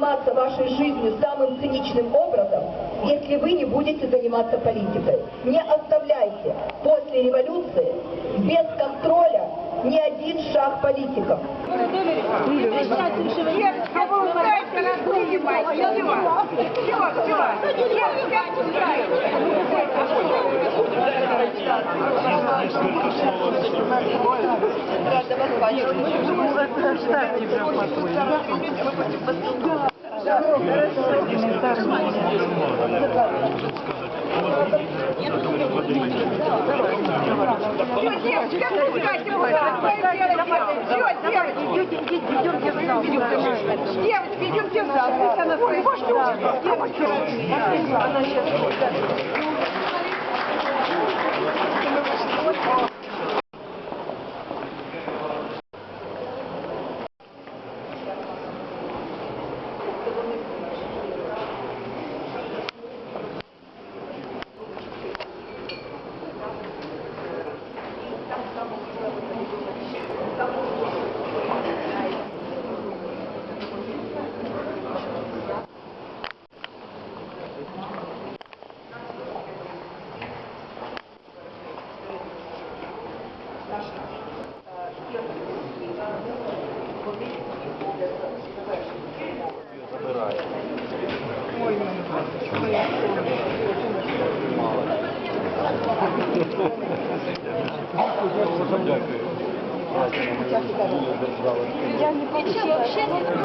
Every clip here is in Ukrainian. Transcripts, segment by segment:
заниматься вашей жизнью самым циничным образом, если вы не будете заниматься политикой. Не оставляйте после революции без контроля ни один шаг политиков. Девочка, пускайте, разыгрывайте. Все, девочки, девочки. Идемте в зал. Девочки, идемте в зал. Пусть она пройдет. Девочки, она сейчас...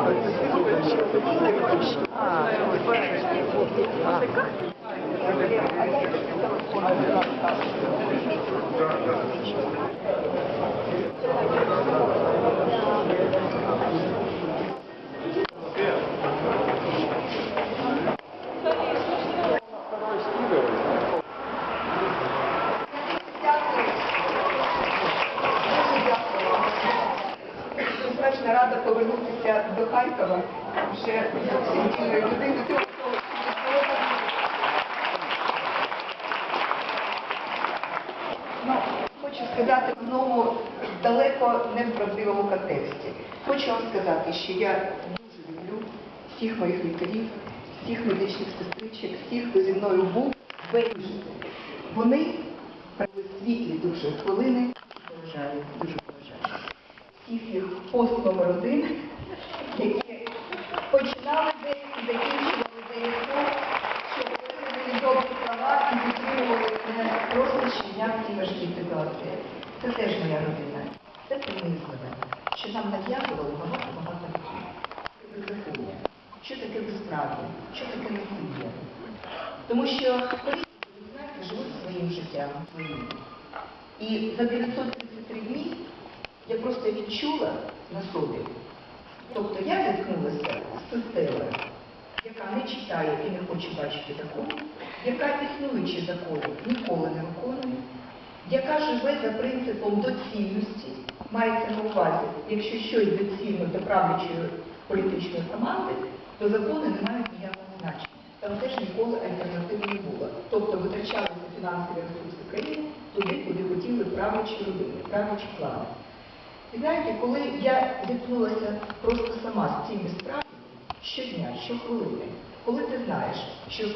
Страшна рада повернутися до Зовсім іншою людиною. Хочу сказати в одному далеко неправдивому контексті. Хочу вам сказати, що я дуже люблю всіх моїх лікарів, всіх медичних сестричок, всіх, хто зі мною був, байдуже. Вони провели світлі дуже хвилини, дуже поважаю. Всіх їх пост номер просто щодня в цій важкій ситуації. Це теж моя родина. Це принизливе, що нам нав'язували багато-багато років. Що таке безправ'я? Що таке насилля? Тому що політики, ви знаєте, живуть своїм життям, своїм. І за 933 дні я просто відчула на собі. Тобто я зіткнулася з системою, яка не читає і не хоче бачити закону, яка існуючі закони ніколи не виконує, яка живе за принципом доцільності, мається на увазі, якщо щось доцільно для правлячої політичної команди, то закони не мають ніякого значення. Там теж ніколи альтернативи не було. Тобто витрачалися фінансові ресурси країни туди, куди хотіли правлячі родини, правлячі клани. І знаєте, коли я зіткнулася просто сама з цими справами, щодня, щохвилини, коли ти знаєш, що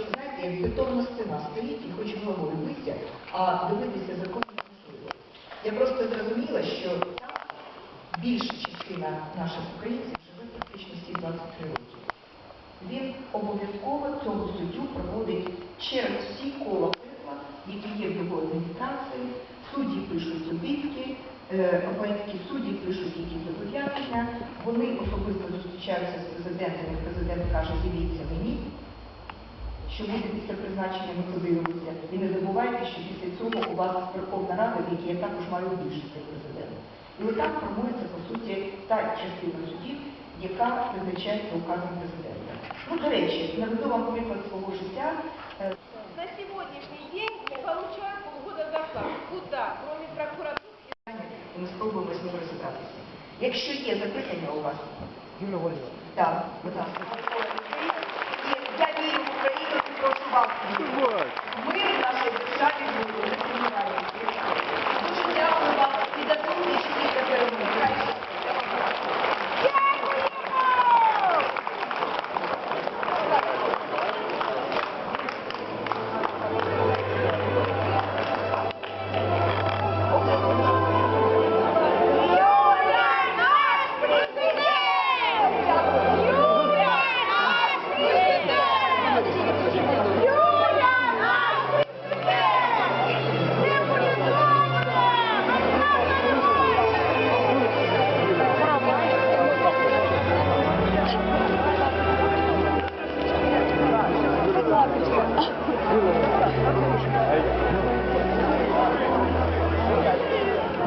як бетонна стіна стоїть і хоче головою битися, а дивитися закон неможливо. Я просто зрозуміла, що там більша частина наших українців живе практично всі 23 роки. Він обов'язково цього суддю проводить через всі кола пекла, які є в його адміністрації. Судді пишуть обіцки, е, судді пишуть якісь зобов'язання, вони особисто зустрічаються з президентом, і президент каже, дивіться мені, що буде після призначення, ми подивимося. І не забувайте, що після цього у вас Верховна Рада, в якій я також маю більшість президент. І отак формується, по суті, та частина судів, яка призначається указом президента. Ну, до речі, наведу вам приклад свого життя. Е, На сегодняшний день не получаю полгода зарплаты. Куда? Кроме прокуратуры. і ми спробуємо з ним розібратися. Якщо є запитання у вас, Юлія Володимирівна. так, будь ласка. І я вірю в Україну і прошу вас. Мир в нашій державі будемо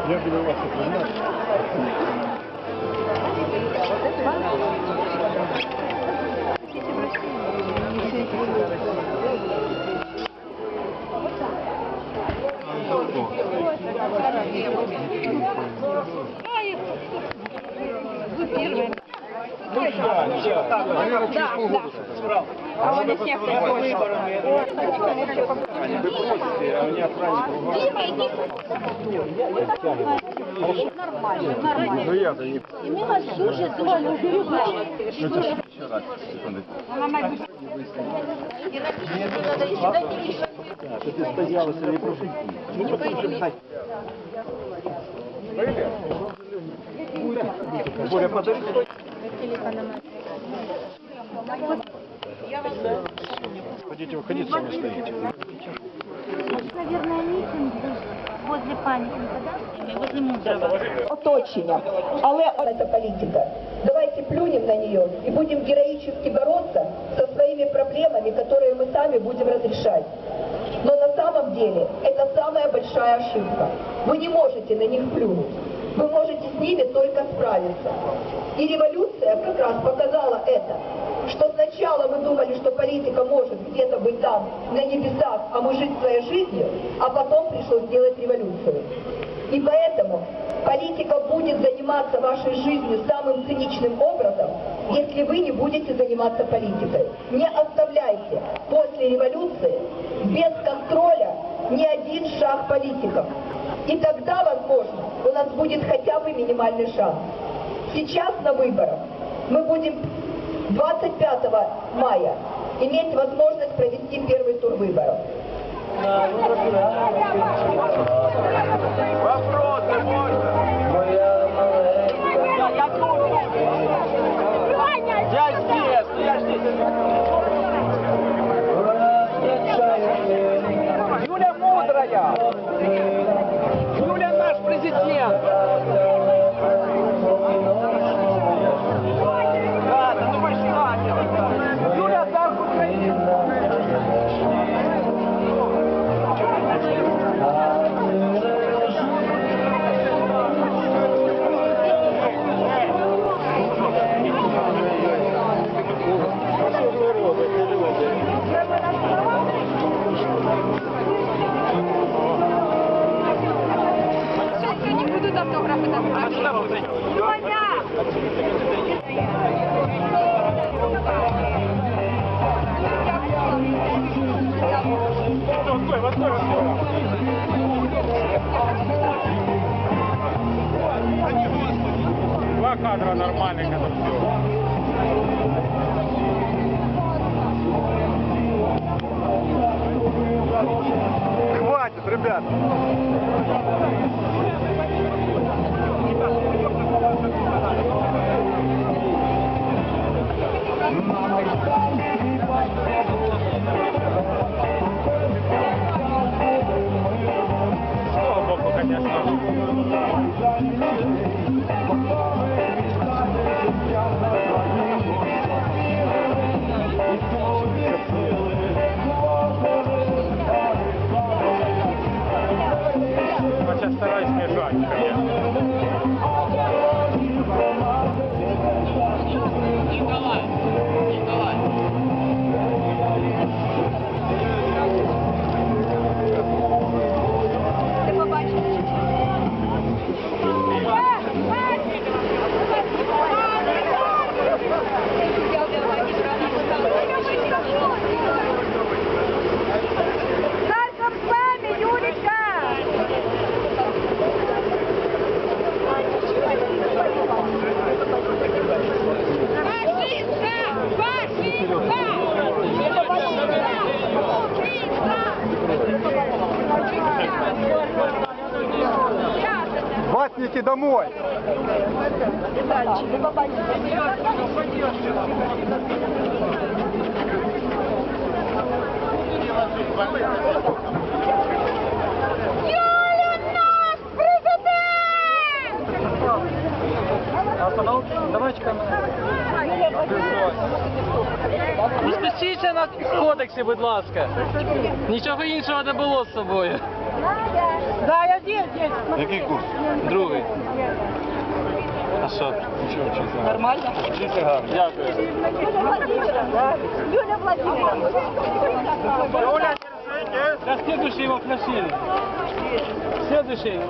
Я буду вас охранять. А вони всіх приходять. Вы просите, а мне охранник Нормально, нормально. Ну я-то не... И мы вас дуже звали уберегали. Ну это ж еще раз, секунду. А, что ты стояла, если не просить? Ну потом же встать. Боря, подари Стой. Ходите, выходите, сами стоите. Наверное, митинг возле памятника, да? Возле Мудрого. оточення. Але це політика. Давайте плюнем на нее и будем героически бороться со своими проблемами, которые мы сами будем разрешать. Но на самом деле это самая большая ошибка. Вы не можете на них плюнуть. С ними только справиться. И революция как раз показала это, что сначала мы думали, что политика может где-то быть там, на небесах, а мы жить своей жизнью, а потом пришлось делать революцию. И поэтому политика будет заниматься вашей жизнью самым циничным образом, если вы не будете заниматься политикой. Не оставляйте после революции без контроля ни один шаг политиков. И тогда, возможно, у нас будет хотя бы минимальный шанс. Сейчас на выборах мы будем 25 мая иметь возможность провести первый тур выборов. Вопросы можно? Я здесь, я здесь. Юля мудрая. Кадра нормальных, это все. Хватит, ребят. Фашистка! домой. Thank Юля наш президент! Не спустіться на кодексі, будь ласка. Нічого іншого не було з собою. Да, я дід, дід. Який курс? Другий. А що? Нічого вчиться. Нормально? Вчиться гарно. Дякую. Юля Владимировна. Да следующий его просили. Следующий.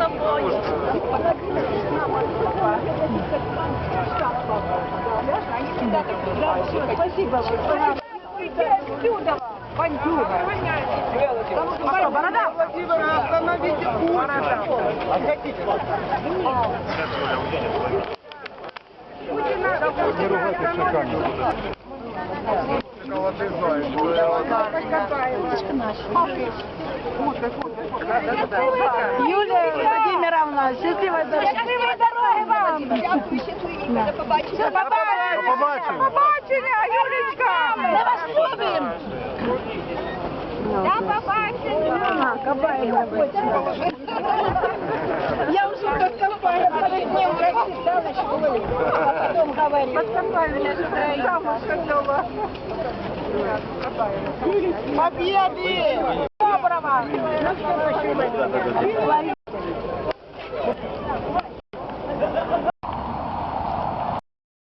тобой. Они всегда так играют. Спасибо вам. Уйди отсюда, бандюга. Потому что Борода, Борода. Владимира, остановите путь. Борода. Путина, не ругайтесь, Юлия Владимировна, щасливої дороги. Щасливої дороги вам. Дякую, щасливенько, до побачення. До побачення. Юлічка. Ми вас любимо. До побачення. Я уже как компания перед ним прочитала а потом говорю. Подкопали. Замуж хотела. Победы! Доброго!